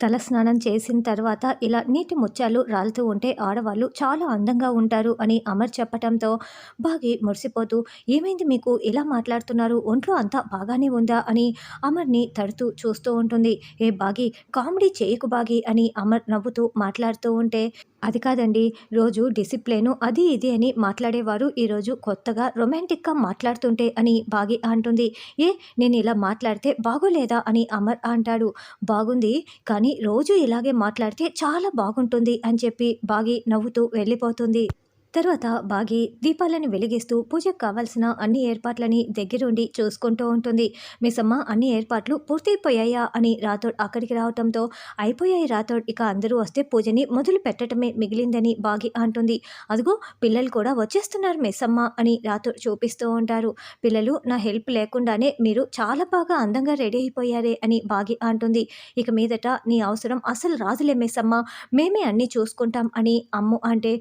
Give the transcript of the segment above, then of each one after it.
తలస్నానం చేసిన తర్వాత ఇలా నీటి ముత్యాలు రాలుతూ ఉంటే ఆడవాళ్ళు చాలా అందంగా ఉంటారు అని అమర్ చెప్పటంతో బాగి మురిసిపోతూ ఏమైంది మీకు? ఇలా మాట్లాడుతున్నారు? ఒంట్లో అంతా బాగానే ఉందా? అని అమర్ని తడుతూ చూస్తూ ఉంటుంది. ఏ బాగి కామెడీ చేయకు బాగి అని అమర్ నవ్వుతూ మాట్లాడుతూ ఉంటే అది కాదండి రోజు డిసిప్లిను అది ఇది అని మాట్లాడేవారు ఈరోజు కొత్తగా రొమాంటిక్గా మాట్లాడుతుంటే అని బాగి అంటుంది. ఏ నేను ఇలా మాట్లాడితే బాగోలేదా? అని అమర్ అంటాడు. బాగుంది కానీ రోజు ఇలాగే మాట్లాడితే చాలా బాగుంటుంది అని చెప్పి బాగి నవ్వుతూ వెళ్ళిపోతుంది. తర్వాత బాగి దీపాలను వెలిగిస్తూ పూజకు కావాల్సిన అన్ని ఏర్పాట్లని దగ్గరుండి చూసుకుంటూ ఉంటుంది. మిసమ్మ అన్ని ఏర్పాట్లు పూర్తయిపోయాయా అని రాథోడ్ అక్కడికి రావటంతో అయిపోయాయి రాథోడ్. ఇక అందరూ వస్తే పూజని మొదలు పెట్టడమే మిగిలిందని బాగి అంటుంది. అదిగో పిల్లలు కూడా వచ్చేస్తున్నారు మిస్సమ్మ అని రాథోడ్ చూపిస్తూ ఉంటారు. పిల్లలు నా హెల్ప్ లేకుండానే మీరు చాలా బాగా అందంగా రెడీ అయిపోయారే అని బాగి అంటుంది. ఇక మీదట నీ అవసరం అసలు రాదులే మిస్సమ్మ మేమే అన్నీ చూసుకుంటాం అని అమ్ము అంటే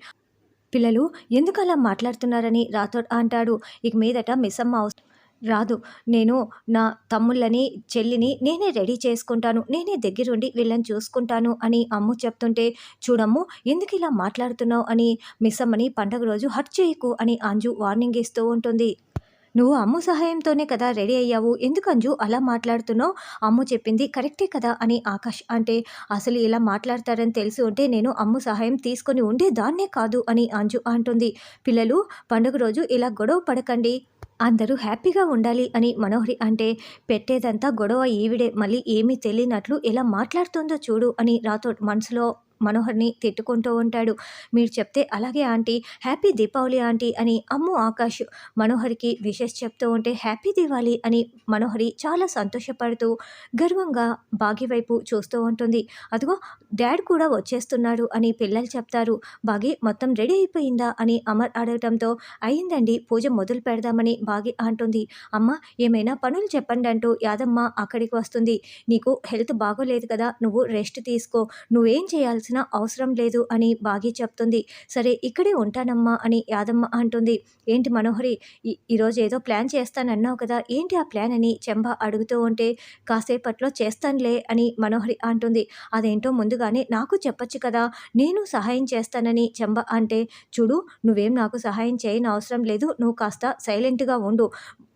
పిల్లలు ఎందుకు అలా మాట్లాడుతున్నారని రాథోడ్ అంటాడు. ఇక మీదట మిస్సమ్మ అవస- రాదు. నేను నా తమ్ముళ్ళని చెల్లిని నేనే రెడీ చేసుకుంటాను. నేనే దగ్గరుండి వీళ్ళని చూసుకుంటాను అని అమ్ము చెప్తుంటే చూడమ్ము ఎందుకు ఇలా మాట్లాడుతున్నావు అని మిస్సమ్మని పండగ రోజు హట్ చేయకు అని అంజు వార్నింగ్ ఇస్తూ ఉంటుంది. నువ్వు అమ్ము సహాయంతోనే కదా రెడీ అయ్యావు. ఎందుకు అంజు అలా మాట్లాడుతున్నావు? అమ్ము చెప్పింది కరెక్టే కదా అని ఆకాష్ అంటే అసలు ఇలా మాట్లాడతారని తెలిసి ఉంటే నేను అమ్ము సహాయం తీసుకొని ఉండేదాన్నే కాదు అని అంజు అంటుంది. పిల్లలు పండుగ రోజు ఇలా గొడవ పడకండి. అందరూ హ్యాపీగా ఉండాలి అని మనోహరి అంటే పెట్టేదంతా గొడవ ఈవిడే. మళ్ళీ ఏమీ తెలియనట్లు ఎలా మాట్లాడుతుందో చూడు అని రాథోడ్ మనసులో మనోహర్ని తిట్టుకుంటూ ఉంటాడు. మీరు చెప్తే అలాగే ఆంటీ హ్యాపీ దీపావళి ఆంటీ అని అమ్ము ఆకాష్ మనోహరికి విషెస్ చెప్తూ ఉంటే హ్యాపీ దివాళి అని మనోహరి చాలా సంతోషపడుతూ గర్వంగా బాగి వైపు చూస్తూ ఉంటుంది. అదిగో డాడ్ కూడా వచ్చేస్తున్నాడు అని పిల్లలు చెప్తారు. బాగి మొత్తం రెడీ అయిపోయిందా? అని అమర్ అడగటంతో అయిందండి పూజ మొదలు పెడదామని బాగి అంటుంది. అమ్మ ఏమైనా పనులు చెప్పండి అంటూ యాదమ్మ అక్కడికి వస్తుంది. నీకు హెల్త్ బాగోలేదు కదా నువ్వు రెస్ట్ తీసుకో. నువ్వేం చేయాల్సిన అవసరం లేదు అని బాగి చెప్తుంది. సరే ఇక్కడే ఉంటానమ్మా అని యాదమ్మ అంటుంది. ఏంటి మనోహరి ఈ- ఈరోజు ఏదో ప్లాన్ చేస్తానన్నావు కదా ఏంటి ఆ ప్లాన్ అని చెంబ అడుగుతూ ఉంటే కాసేపట్లో చేస్తానులే అని మనోహరి అంటుంది. అదేంటో ముందుగానే నాకు చెప్పొచ్చు కదా నేను సహాయం చేస్తానని చెంబ అంటే చూడు నువ్వేం నాకు సహాయం చేయని అవసరం లేదు నువ్వు కాస్త సైలెంట్గా ఉండు.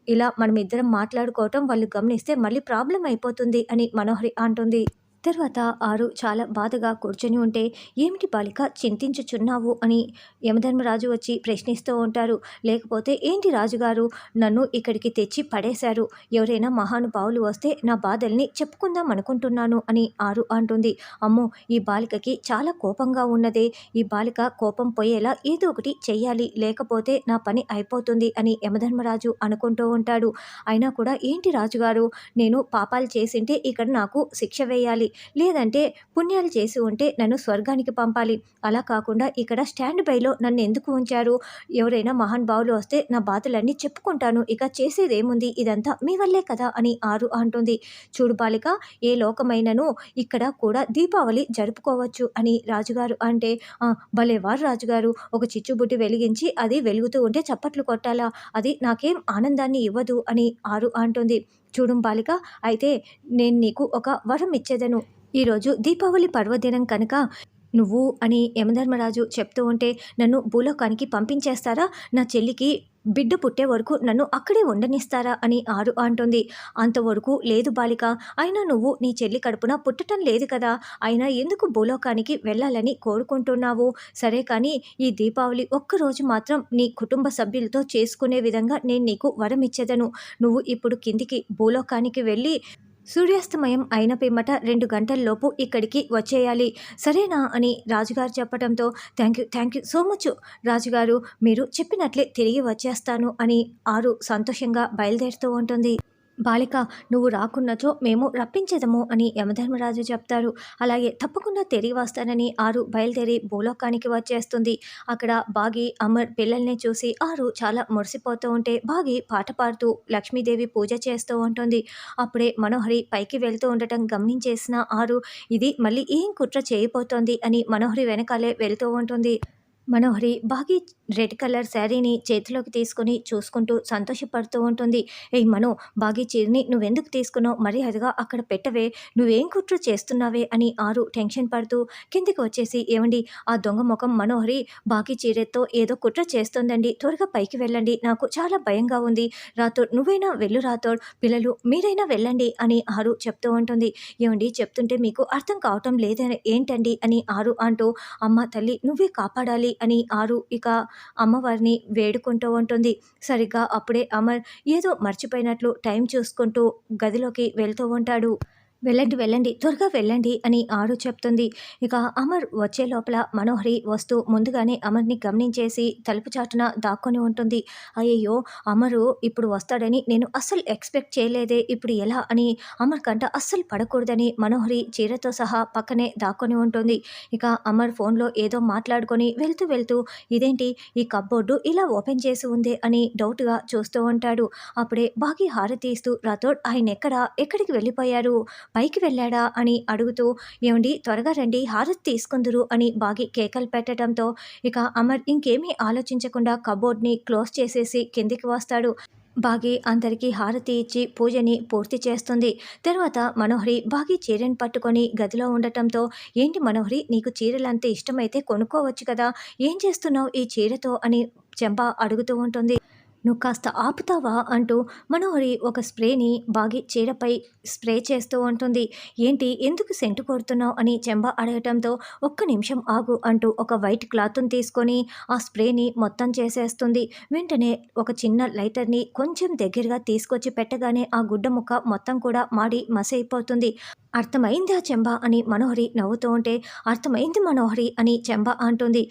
ఇలా మనం ఇద్దరం మాట్లాడుకోవటం వాళ్ళు గమనిస్తే మళ్ళీ ప్రాబ్లం అయిపోతుంది అని మనోహరి అంటుంది. తర్వాత ఆరు చాలా బాధగా కూర్చొని ఉంటే ఏమిటి బాలిక చింతించుచున్నావు? అని యమధర్మరాజు వచ్చి ప్రశ్నిస్తూ ఉంటారు. లేకపోతే ఏంటి రాజుగారు నన్ను ఇక్కడికి తెచ్చి పడేశారు. ఎవరైనా మహానుభావులు వస్తే నా బాధల్ని చెప్పుకుందాం అనుకుంటున్నాను అని ఆరు అంటుంది. అమ్మో ఈ బాలికకి చాలా కోపంగా ఉన్నదే. ఈ బాలిక కోపం పోయేలా ఏదో ఒకటి చెయ్యాలి. లేకపోతే నా పని అయిపోతుంది అని యమధర్మరాజు అనుకుంటూ ఉంటాడు. అయినా కూడా ఏంటి రాజుగారు నేను పాపాలు చేసింటే ఇక్కడ నాకు శిక్ష వేయాలి. లేదంటే పుణ్యాలు చేసి ఉంటే నన్ను స్వర్గానికి పంపాలి. అలా కాకుండా ఇక్కడ స్టాండ్ బైలో నన్ను ఎందుకు ఉంచారు? ఎవరైనా మహాన్ బావులు వస్తే నా బాధలన్నీ చెప్పుకుంటాను. ఇక చేసేదేముంది? ఇదంతా మీ వల్లే కదా అని ఆరు అంటుంది. చూడు బాలిక ఏ లోకమైనను ఇక్కడ కూడా దీపావళి జరుపుకోవచ్చు అని రాజుగారు అంటే భలేవారు రాజుగారు. ఒక చిచ్చుబుట్టి వెలిగించి అది వెలుగుతూ ఉంటే చప్పట్లు కొట్టాలా? అది నాకేం ఆనందాన్ని ఇవ్వదు అని ఆరు అంటుంది. చూడు బాలిక అయితే నేను నీకు ఒక వరం ఇచ్చేదను. ఈరోజు దీపావళి పర్వదినం కనుక నువ్వు అని యమధర్మరాజు చెప్తూ ఉంటే నన్ను భూలోకానికి పంపించేస్తారా? నా చెల్లికి బిడ్డ పుట్టే వరకు నన్ను అక్కడే ఉండనిస్తారా అని ఆరు అంటుంది. అంతవరకు లేదు బాలిక అయినా నువ్వు నీ చెల్లి కడుపున పుట్టటం లేదు కదా. అయినా ఎందుకు భూలోకానికి వెళ్ళాలని కోరుకుంటున్నావు? సరే కానీ ఈ దీపావళి ఒక్కరోజు మాత్రం నీ కుటుంబ సభ్యులతో చేసుకునే విధంగా నేను నీకు వరం ఇచ్చేదను నువ్వు ఇప్పుడు కిందికి భూలోకానికి వెళ్ళి సూర్యాస్తమయం అయిన పిమ్మట రెండు గంటల్లోపు ఇక్కడికి వచ్చేయాలి. సరేనా అని రాజుగారు చెప్పడంతో thank you thank you so much రాజుగారు మీరు చెప్పినట్లే తిరిగి వచ్చేస్తాను అని ఆరు సంతోషంగా బయలుదేరుతూ ఉంటుంది. బాలిక నువ్వు రాకున్నచో మేము రప్పించేదము అని యమధర్మరాజు చెప్తారు. అలాగే తప్పకుండా తిరిగి వస్తానని ఆరు బయలుదేరి భూలోకానికి వచ్చేస్తుంది. అక్కడ బాగి అమర్ పిల్లల్ని చూసి ఆరు చాలా మురిసిపోతూ ఉంటే బాగి పాట పాడుతూ లక్ష్మీదేవి పూజ చేస్తూ ఉంటుంది. అప్పుడే మనోహరి పైకి వెళ్తూ ఉండటం గమనించేసిన ఆరు ఇది మళ్ళీ ఏం కుట్ర చేయబోతోంది అని మనోహరి వెనకాలే వెళ్తూ ఉంటుంది. మనోహరి బాగి రెడ్ కలర్ శారీని చేతిలోకి తీసుకొని చూసుకుంటూ సంతోషపడుతూ ఉంటుంది. ఏ మనో బాగి చీరని నువ్వెందుకు తీసుకున్నావు? మర్యాదగా అక్కడ పెట్టవే. నువ్వేం కుట్ర చేస్తున్నావే? అని ఆరు టెన్షన్ పడుతూ కిందికి వచ్చేసి ఏమండి ఆ దొంగ ముఖం మనోహరి బాగి చీరతో ఏదో కుట్ర చేస్తుందండి. త్వరగా పైకి వెళ్ళండి. నాకు చాలా భయంగా ఉంది. రాతోడ్ నువ్వైనా వెళ్ళు రాతోడ్ పిల్లలు మీరైనా వెళ్ళండి అని ఆరు చెప్తూ ఉంటుంది. ఏమండి చెప్తుంటే మీకు అర్థం కావటం లేదని ఏంటండి? అని ఆరు అంటూ అమ్మ తల్లి నువ్వే కాపాడాలి. అని ఆరు ఇక అమ్మవారిని వేడుకుంటూ ఉంటుంది. సరిగ్గా అప్పుడే అమర్ ఏదో మర్చిపోయినట్లు టైం చూసుకుంటూ గదిలోకి వెళ్తూ ఉంటాడు. వెళ్ళండి వెళ్ళండి త్వరగా వెళ్ళండి అని ఆరు చెప్తుంది. ఇక అమర్ వచ్చే లోపల మనోహరి వస్తూ ముందుగానే అమర్ని గమనించేసి తలుపు చాటున దాక్కొని ఉంటుంది. అయ్యయ్యో అమరు ఇప్పుడు వస్తాడని నేను అస్సలు ఎక్స్పెక్ట్ చేయలేదే ఇప్పుడు ఎలా అని అమర్ కంట అస్సలు పడకూడదని మనోహరి చీరతో సహా పక్కనే దాక్కొని ఉంటుంది. ఇక అమర్ ఫోన్లో ఏదో మాట్లాడుకొని వెళ్తూ వెళ్తూ ఇదేంటి ఈ కబ్బోర్డు ఇలా ఓపెన్ చేసి ఉందే? అని డౌట్గా చూస్తూ ఉంటాడు. అప్పుడే బాగి హారతి ఇస్తూ రాథోడ్ ఆయన ఎక్కడ? ఎక్కడికి వెళ్ళిపోయారు? పైకి వెళ్ళాడా అని అడుగుతూ ఏమండి త్వరగా రండి హారతి తీసుకుందురు అని బాగి కేకలు పెట్టడంతో ఇక అమర్ ఇంకేమీ ఆలోచించకుండా కబోర్డ్ని క్లోజ్ చేసేసి కిందికి వస్తాడు. బాగి అందరికీ హారతి ఇచ్చి పూజని పూర్తి చేస్తుంది. తర్వాత మనోహరి బాగి చీరను పట్టుకొని గదిలో ఉండటంతో ఏంటి మనోహరి నీకు చీరలంత ఇష్టమైతే కొనుక్కోవచ్చు కదా ఏం చేస్తున్నావు ఈ చీరతో? అని చెంప అడుగుతూ ఉంటుంది. నువ్వు కాస్త ఆపుతావా అంటూ మనోహరి ఒక స్ప్రేని బాగి చీరపై స్ప్రే చేస్తూ ఉంటుంది. ఏంటి? ఎందుకు సెంటు కొడుతున్నావు అని చెంబ అడగటంతో ఒక్క నిమిషం ఆగు అంటూ ఒక వైట్ క్లాత్ని తీసుకొని ఆ స్ప్రేని మొత్తం చేసేస్తుంది. వెంటనే ఒక చిన్న లైటర్ని కొంచెం దగ్గరగా తీసుకొచ్చి పెట్టగానే ఆ గుడ్డ ముక్క మొత్తం కూడా మాడి మసైపోతుంది. అర్థమైంది ఆ చెంబ అని మనోహరి నవ్వుతూ ఉంటే అర్థమైంది మనోహరి అని చెంబ అంటుంది.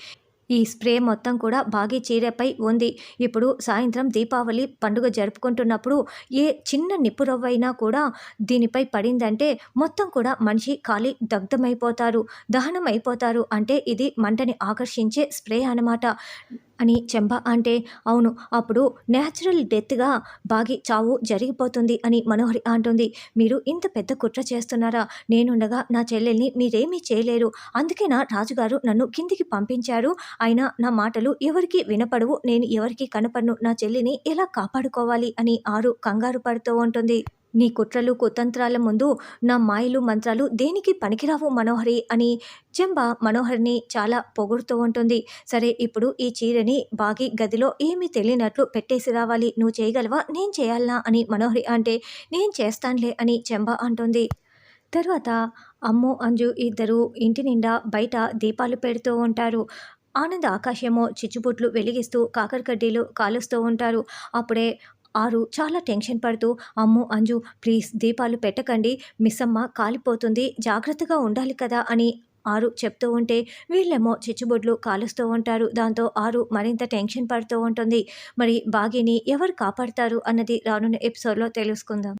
ఈ స్ప్రే మొత్తం కూడా బాగి చీరపై ఉంది. ఇప్పుడు సాయంత్రం దీపావళి పండుగ జరుపుకుంటున్నప్పుడు ఏ చిన్న నిప్పు రవ్వైనా కూడా దీనిపై పడిందంటే మొత్తం కూడా మనిషి ఖాళీ దగ్ధమైపోతారు దహనం అయిపోతారు అంటే ఇది మంటని ఆకర్షించే స్ప్రే అన్నమాట. అని చెంబ అంటే అవును అప్పుడు న్యాచురల్ డెత్గా బాగి చావు జరిగిపోతుంది అని మనోహరి అంటుంది. మీరు ఇంత పెద్ద కుట్ర చేస్తున్నారా? నేనుండగా నా చెల్లెల్ని మీరేమీ చేయలేరు. అందుకే నా రాజుగారు నన్ను కిందికి పంపించారు. అయినా నా మాటలు ఎవరికి వినపడవు. నేను ఎవరికి కనపడను. నా చెల్లిని ఎలా కాపాడుకోవాలి? అని ఆరు కంగారు పడుతూ ఉంటుంది. నీ కుట్రలు కుతంత్రాల ముందు నా మాయలు మంత్రాలు దేనికి పనికిరావు మనోహరి? అని చెంబ మనోహర్ని చాలా పొగుడుతూ ఉంటుంది. సరే ఇప్పుడు ఈ చీరని బాగి గదిలో ఏమీ తెలియనట్లు పెట్టేసి రావాలి. నువ్వు చేయగలవా? నేను చేయాలనా? అని మనోహరి అంటే నేను చేస్తానులే అని చెంబ అంటుంది. తర్వాత అమ్ము అంజు ఇద్దరు ఇంటి నిండా బయట దీపాలు పెడుతూ ఉంటారు. ఆనంద ఆకాశమో చిచ్చుబుట్లు వెలిగిస్తూ కాకరకడ్డీలు కాలుస్తూ ఉంటారు. అప్పుడే ఆరు చాలా టెన్షన్ పడుతూ అమ్ము అంజు ప్లీజ్ దీపాలు పెట్టకండి మిస్సమ్మ కాలిపోతుంది జాగ్రత్తగా ఉండాలి కదా అని ఆరు చెప్తూ ఉంటే వీళ్ళేమో చిచ్చుబొడ్లు కాలుస్తూ ఉంటారు. దాంతో ఆరు మరింత టెన్షన్ పడుతూ ఉంటుంది. మరి బాగిని ఎవరు కాపాడతారు అన్నది రానున్న ఎపిసోడ్లో తెలుసుకుందాం.